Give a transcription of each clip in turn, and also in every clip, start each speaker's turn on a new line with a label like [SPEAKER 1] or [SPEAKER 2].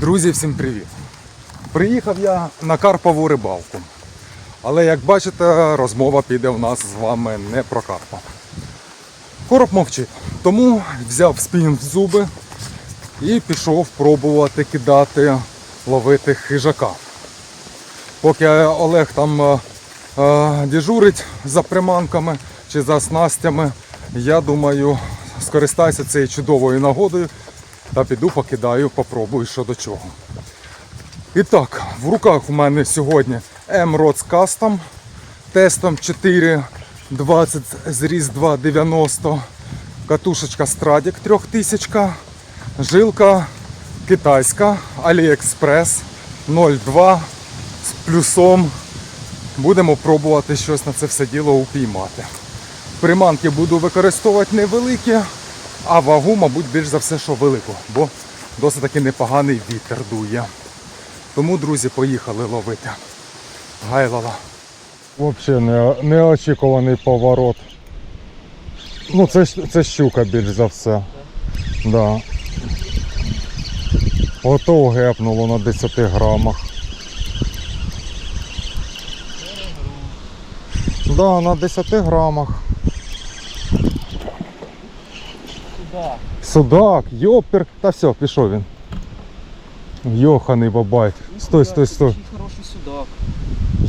[SPEAKER 1] Друзі, всім привіт! Приїхав я на Карпову рибалку. Але як бачите, розмова піде в нас з вами не про карпа. Короб мовчить. Тому взяв спінінг в зуби і пішов пробувати кидати, ловити хижака. Поки Олег там е, е, дежурить за приманками чи за снастями, я думаю, скористаюся цією чудовою нагодою та піду покидаю, попробую що до чого. І так, в руках у мене сьогодні M-Rods Custom тестом 4.20 зріз 2.90, катушечка Stradic 3000, жилка китайська AliExpress 0.2 з плюсом. Будемо пробувати щось на це все діло упіймати. Приманки буду використовувати невеликі, а вагу, мабуть, більш за все, що велику, бо досить таки непоганий вітер дує. Тому, друзі, поїхали ловити. Гайлала. Взагалі не, неочікуваний поворот. Ну, це, це щука більш за все. Да. Ото гепнуло на 10 грамах. Да, на 10 грамах.
[SPEAKER 2] Сюда.
[SPEAKER 1] Судак, йопер. Та все, пішов він. Йоханий бабай. Стой, стой, стой.
[SPEAKER 2] Очень хороший судак.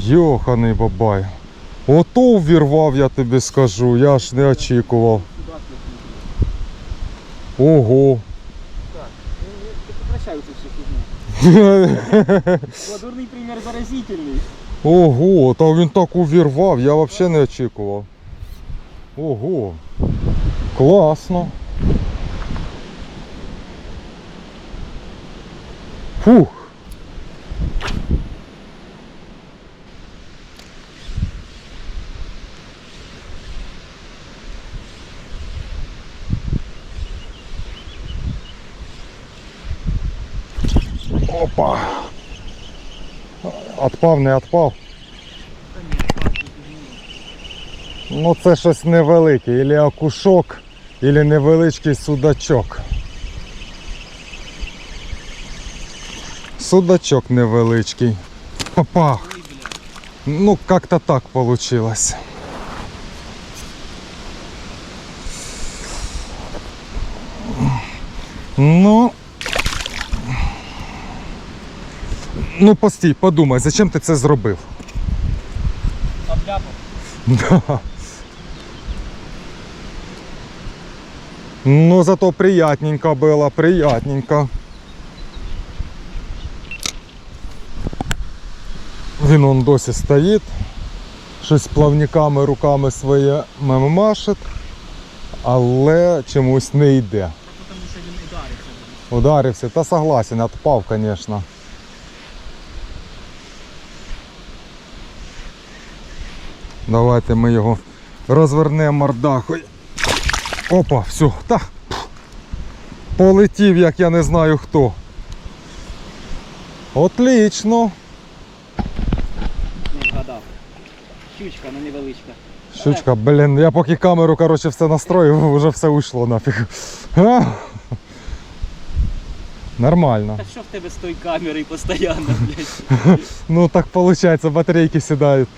[SPEAKER 1] Йоханий бабай. Ото увірвав, я тобі скажу, я ж не очікував.
[SPEAKER 2] Судак який.
[SPEAKER 1] Ого.
[SPEAKER 2] Так. ну, прекращаю цю всю фігню. Кладурний примір заразительний.
[SPEAKER 1] Ого, та він так увірвав, я взагалі не очікував. Ого. Класно. Фух. Опа. Отпав, не отпав. Ну це щось невелике, ілі окушок, ілі невеличкий судачок. Судачок невеличкий. Опа. Ну, как-то так получилось. Ну. Ну, постій, подумай, зачем ти це зробив?
[SPEAKER 2] Обляпав.
[SPEAKER 1] Да. Ну, зато приятненько было, приятненько. Він он досі стоїть, щось плавниками руками своїми машить, але чомусь не йде.
[SPEAKER 2] Ударився.
[SPEAKER 1] Ударився, та согласен, отпав, конечно. Давайте ми його розвернемо мордахою. Опа, все, та. Полетів, як я не знаю хто. Отлично.
[SPEAKER 2] Не згадав. Щучка, ну невеличка.
[SPEAKER 1] Щучка, блін, я поки камеру короче, все настроїв, вже все уйшло нафіг. А? Нормально.
[SPEAKER 2] Та що в тебе з тою камерою постійно, блядь?
[SPEAKER 1] Ну так виходить, батарейки сідають.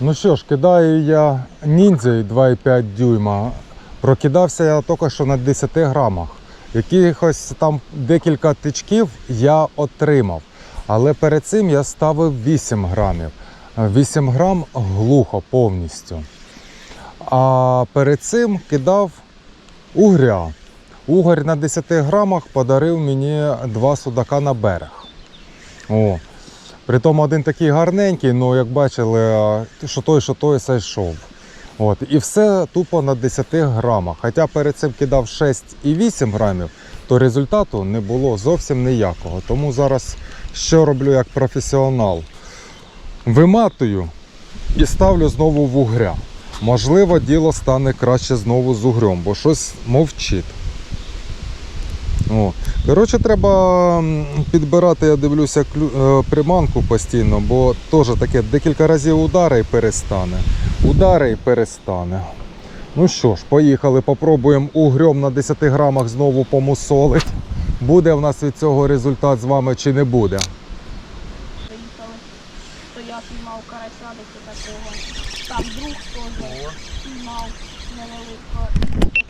[SPEAKER 1] Ну що ж, кидаю я ніндзей 2,5 дюйма. Прокидався я тільки що на 10 грамах. Якихось там декілька тичків я отримав. Але перед цим я ставив 8 грамів. 8 грам глухо повністю. А перед цим кидав угря. Угорь на 10 грамах подарив мені два судака на берег. О. Притом один такий гарненький, ну як бачили, що той, що той зайшов. От. І все тупо на 10 грамах. Хоча перед цим кидав 6,8 грамів, то результату не було зовсім ніякого. Тому зараз що роблю як професіонал? Виматую і ставлю знову в угря. Можливо, діло стане краще знову з угрем, бо щось мовчить. Коротше, треба підбирати, я дивлюся, клю- е, приманку постійно, бо теж таке декілька разів удари і перестане. Удари і перестане. Ну що ж, поїхали, попробуємо угрьом на 10 грамах знову помусолити. буде в нас від цього результат з вами чи не буде.
[SPEAKER 3] Приїхали, то я піймав карася десь такого. Там друг теж піймав невеликого. і ще.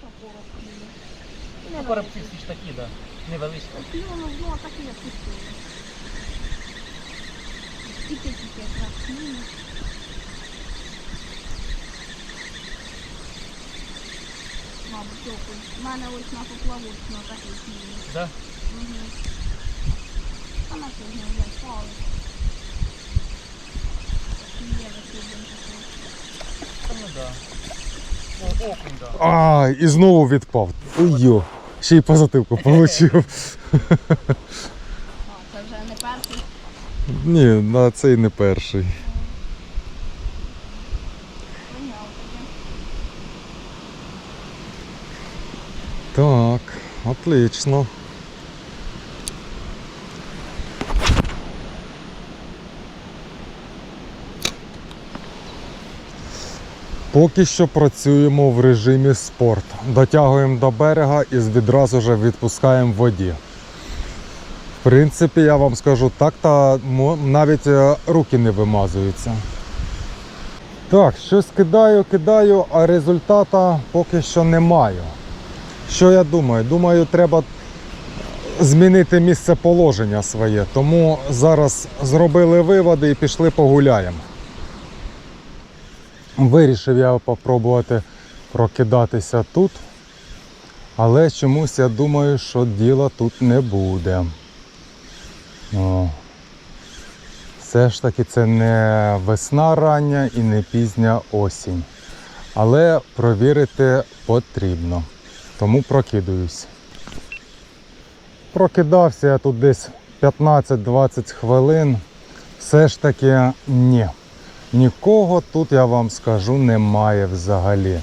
[SPEAKER 2] Ну, коробці всі ж такі, да. Невеличкі.
[SPEAKER 3] Клюнув, ну так і я пустила. Тільки-тільки якраз клюнув. Мабуть, окунь. У мене ось на поплавочну такий клюнув.
[SPEAKER 2] Да?
[SPEAKER 3] Угу. А на сьогодні вже впали. Є висидим такий.
[SPEAKER 2] Та ну да. О, окунь, да.
[SPEAKER 1] А, і знову відпав. Ой, йо. Ще й по затилку получив.
[SPEAKER 3] Це вже не перший.
[SPEAKER 1] Ні, на цей не перший. Так, отлично. Поки що працюємо в режимі спорт. Дотягуємо до берега і відразу ж відпускаємо в воді. В принципі, я вам скажу, так та навіть е, руки не вимазуються. Так, щось кидаю, кидаю, а результата поки що не маю. Що я думаю? Думаю, треба змінити місце положення своє. Тому зараз зробили виводи і пішли погуляємо. Вирішив я попробувати прокидатися тут, але чомусь я думаю, що діла тут не буде. О. Все ж таки це не весна рання і не пізня осінь. Але провірити потрібно. Тому прокидаюсь. Прокидався я тут десь 15-20 хвилин. Все ж таки ні. Нікого тут, я вам скажу, немає взагалі.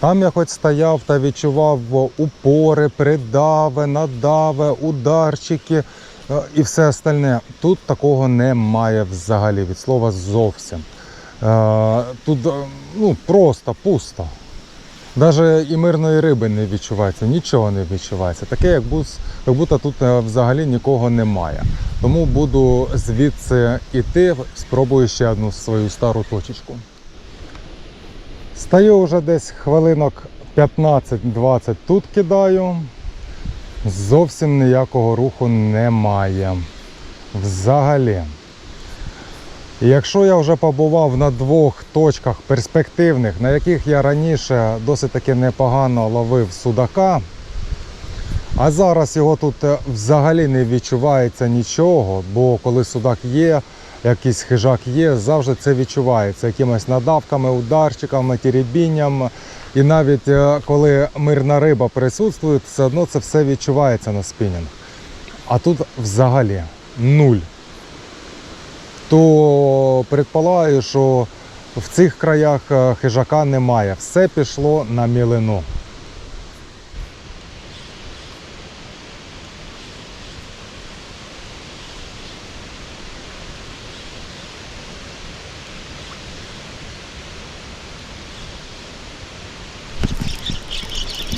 [SPEAKER 1] Там я хоч стояв та відчував упори, придави, надави, ударчики е, і все остальне. Тут такого немає взагалі, від слова зовсім. Е, Тут е, ну, просто пусто. Навіть і мирної риби не відчувається, нічого не відчувається. Таке, як будто тут е, взагалі нікого немає. Тому буду звідси йти, спробую ще одну свою стару точечку. Стою вже десь хвилинок 15-20 тут кидаю. Зовсім ніякого руху немає. Взагалі. І якщо я вже побував на двох точках перспективних, на яких я раніше досить таки непогано ловив судака, а зараз його тут е, взагалі не відчувається нічого, бо коли судак є, якийсь хижак є, завжди це відчувається якимись надавками, ударчиками, тірібінням. І навіть е, коли мирна риба присутствує, все одно це все відчувається на спінінг. А тут взагалі нуль то предполагаю, що в цих краях е, хижака немає. Все пішло на мілину.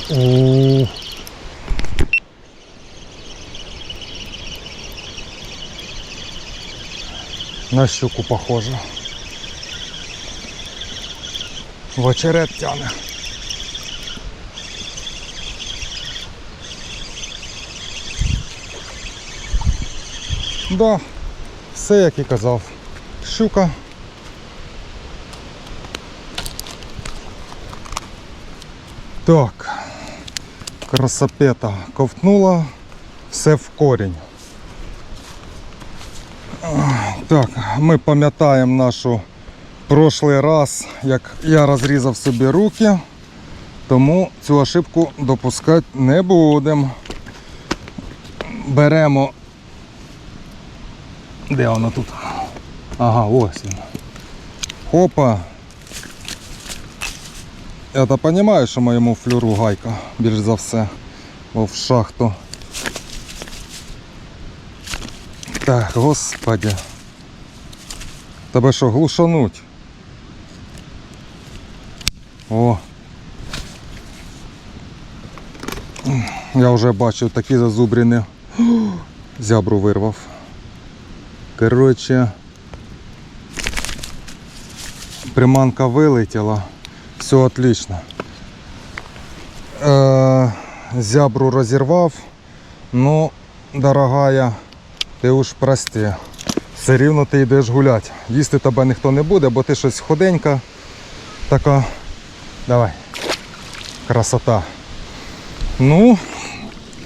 [SPEAKER 1] Ух. На щуку похоже. В очерет тяне. Да, все як і казав. Щука. Так. Красопета ковтнула. Все в корінь. Так, ми пам'ятаємо нашу прошлий раз, як я розрізав собі руки, тому цю ошибку допускати не будемо. Беремо. Де воно тут? Ага, ось він. Хопа. Я то розумію, що моєму флюру гайка більш за все в шахту. Так, господи. Тебе що, глушануть? О. Я вже бачив такі зазубрини Зябру вирвав. Коротше, приманка вилетіла. Все отлично. Е, зябру розірвав. Ну, дорогая, ти уж прости. Все рівно ти йдеш гуляти. Їсти тебе ніхто не буде, бо ти щось ходенька. Така. Давай. Красота. Ну,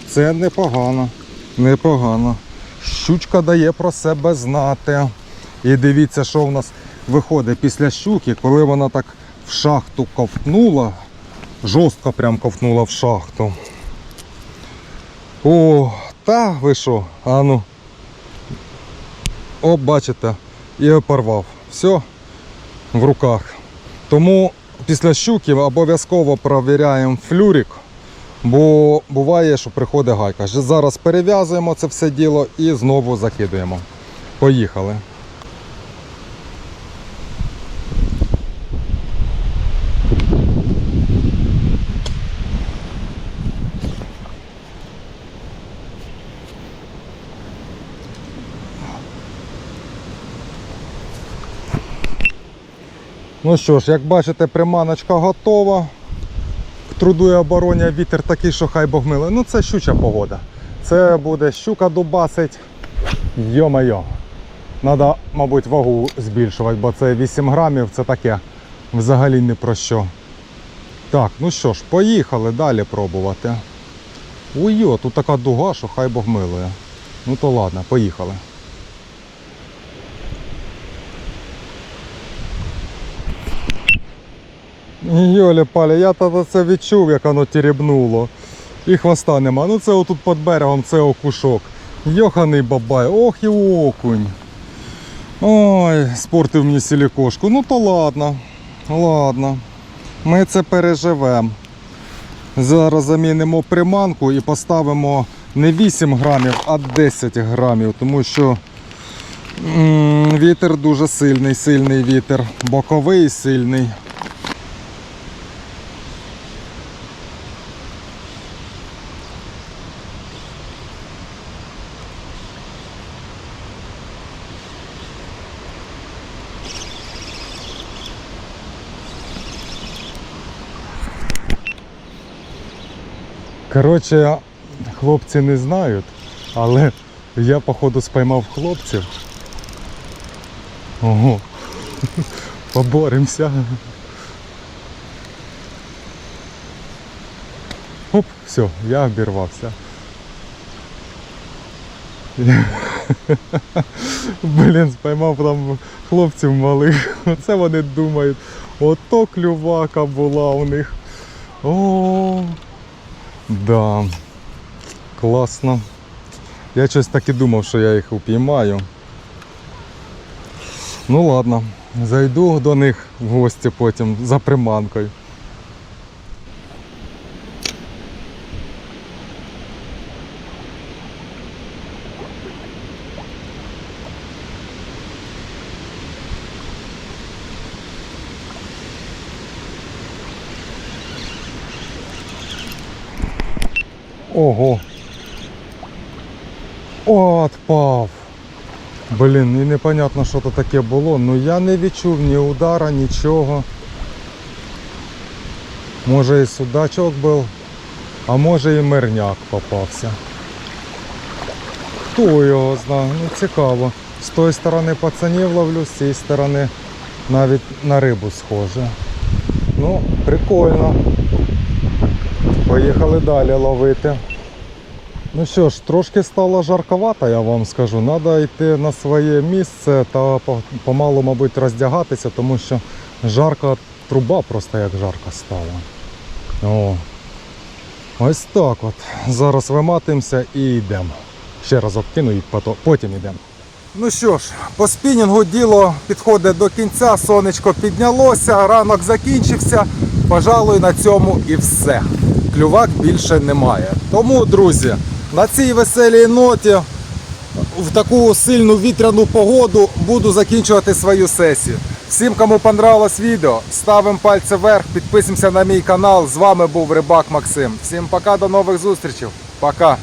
[SPEAKER 1] це непогано. Непогано. Щучка дає про себе знати. І дивіться, що в нас виходить після щуки, коли вона так в шахту ковтнула, жорстко прям ковтнула в шахту. О, та ви що? А ну. О, бачите, і порвав. Все в руках. Тому після щуки обов'язково провіряємо флюрик, бо буває, що приходить гайка. Зараз перев'язуємо це все діло і знову закидуємо. Поїхали. Ну що ж, як бачите, приманочка готова. К труду і обороні вітер такий, що хай Бог милий. Ну це щуча погода. Це буде щука дубасить. Йо-майо. Треба, мабуть, вагу збільшувати, бо це 8 грамів, це таке взагалі не про що. Так, ну що ж, поїхали далі пробувати. Уйо, тут така дуга, що хай Бог милує. Ну то ладно, поїхали. Йолі палі, я це відчув, як воно теребнуло. І хвоста нема. Ну це отут під берегом, це окушок. Йоханий бабай, ох і окунь. Ой, спортив мені сілікошку. Ну то ладно. Ладно. Ми це переживемо. Зараз замінимо приманку і поставимо не 8 грамів, а 10 грамів, тому що м, вітер дуже сильний, сильний вітер, боковий сильний. Коротше, хлопці не знають, але я походу спіймав хлопців. Ого. Поборемося. Оп, все, я обірвався. Блін, спіймав там хлопців малих. Оце вони думають. Ото клювака була у них. О, Да. Класно. Я щось так і думав, що я їх упіймаю. Ну ладно, зайду до них в гості потім за приманкою. Ого. Отпав. Блін, і непонятно, що то таке було. Ну я не відчув ні удара, нічого. Може і судачок був, а може і мирняк попався. Хто його знає, ну цікаво. З тої сторони пацанів ловлю, з цієї сторони навіть на рибу схоже. Ну, прикольно. Поїхали далі ловити. Ну що ж, трошки стало жарковато, я вам скажу. Треба йти на своє місце та помалу, мабуть, роздягатися, тому що жарка труба просто як жарка стала. О. Ось так от. Зараз виматуємося і йдемо. Ще разок кину і потім йдемо. Ну що ж, по спінінгу діло підходить до кінця, сонечко піднялося, ранок закінчився. Пожалуй, на цьому і все. Клювак більше немає. Тому, друзі, на цій веселій ноті в таку сильну вітряну погоду буду закінчувати свою сесію. Всім, кому понравилось відео, ставимо пальці вверх, підписуємося на мій канал. З вами був Рибак Максим. Всім пока, до нових зустрічей. Пока.